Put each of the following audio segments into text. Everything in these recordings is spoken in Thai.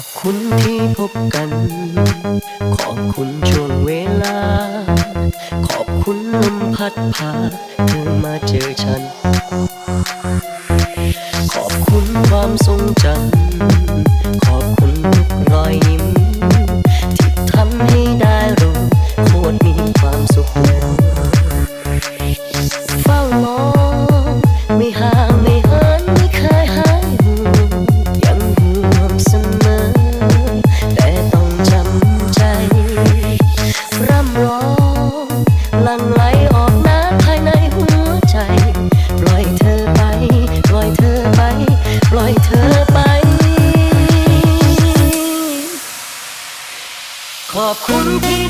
อบคุณที่พบกัน ขอบคุณช่วงเวลา ขอบคุณลมพัดพาเธอมาเจอฉัน ขอบคุณความทรงจำ 我管天。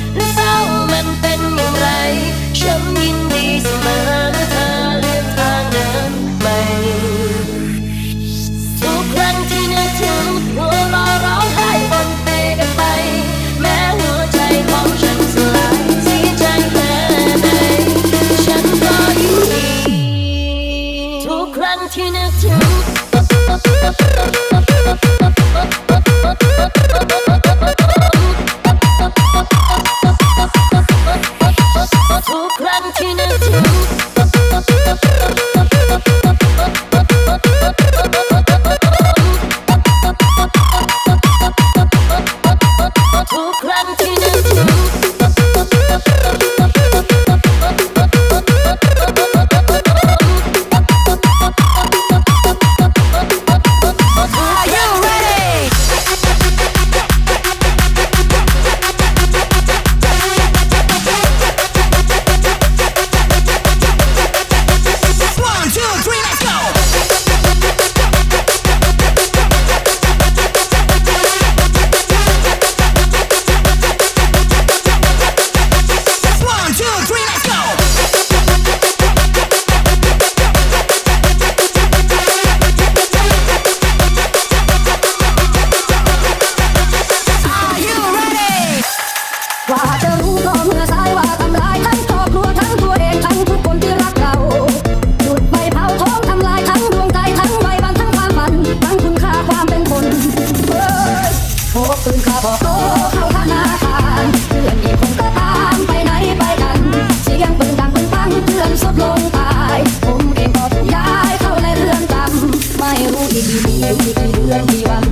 กี่เดือนกี่วัน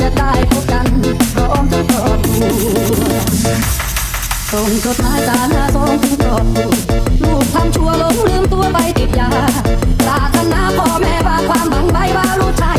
จะได้พบกันพอมทั้งครอบครัวส่งจดหมายสารหาสองถึครอบครัวลูกทำชั่วลงลืมตัวไปติดยาปารนาพ่อแม่ว่าความบังใบว่าลูกชาย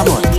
Амур.